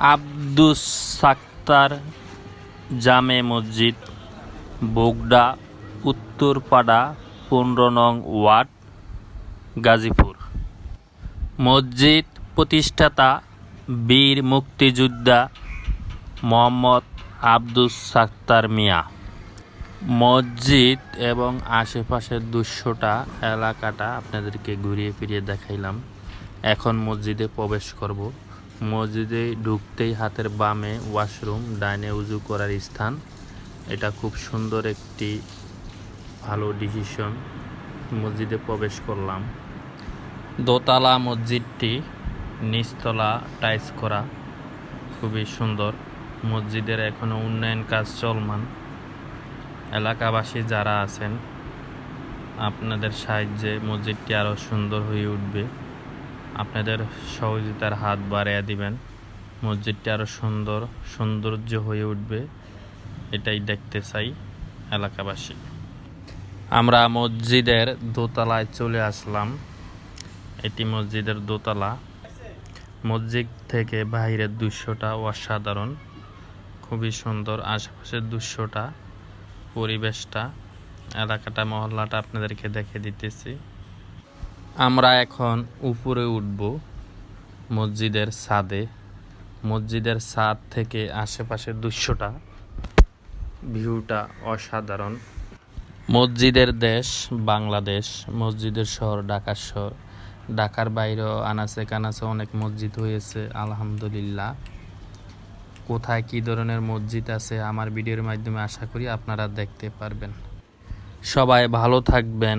আব্দুস সাক্তার জামে মসজিদ, বোগডা, উত্তরপাড়া, পনেরো নং ওয়ার্ড, গাজীপুর। মসজিদ প্রতিষ্ঠাতা বীর মুক্তিযোদ্ধা মোহাম্মদ আব্দুস সাক্তার মিয়া। মসজিদ এবং আশেপাশের দুশোটা এলাকাটা আপনাদেরকে ঘুরিয়ে ফিরিয়ে দেখাইলাম। এখন মসজিদে প্রবেশ করব। মসজিদে ঢুকতেই হাতের বামে ওয়াশরুম, ডাইনে উজু করার স্থান। এটা খুব সুন্দর একটি ভালো ডিসিশন মসজিদে প্রবেশ করলাম। দোতলা মসজিদটি, নিচতলা টাইস করা। খুবই সুন্দর। মসজিদের এখনও উন্নয়ন কাজ চলমান। এলাকাবাসী যারা আছেন, আপনাদের সাহায্যে মসজিদটি আরও সুন্দর হয়ে উঠবে। আপনাদের সহযোগিতার হাত বাড়িয়ে দিবেন। মসজিদটি আরও সুন্দর, সৌন্দর্য হয়ে উঠবে, এটাই দেখতে চাই এলাকাবাসী। আমরা মসজিদের দোতলায় চলে আসলাম। এটি মসজিদের দোতলা। মসজিদ থেকে বাইরের দৃশ্যটা অসাধারণ, খুবই সুন্দর। আশেপাশের দৃশ্যটা পরিবেশটা, এলাকাটা, মহল্লাটা আপনাদেরকে দেখে দিতেছি। আমরা এখন উপরে উঠব মসজিদের ছাদে। মসজিদের ছাদ থেকে আশেপাশের দৃশ্যটা ভিউটা অসাধারণ। মসজিদের দেশ বাংলাদেশ। মসজিদের শহর ঢাকার শহর। ঢাকার বাইরেও আনাচে কানাচে অনেক মসজিদ হয়েছে, আলহামদুলিল্লাহ। কোথায় কী ধরনের মসজিদ আছে আমার ভিডিওর মাধ্যমে আশা করি আপনারা দেখতে পারবেন। সবাই ভালো থাকবেন।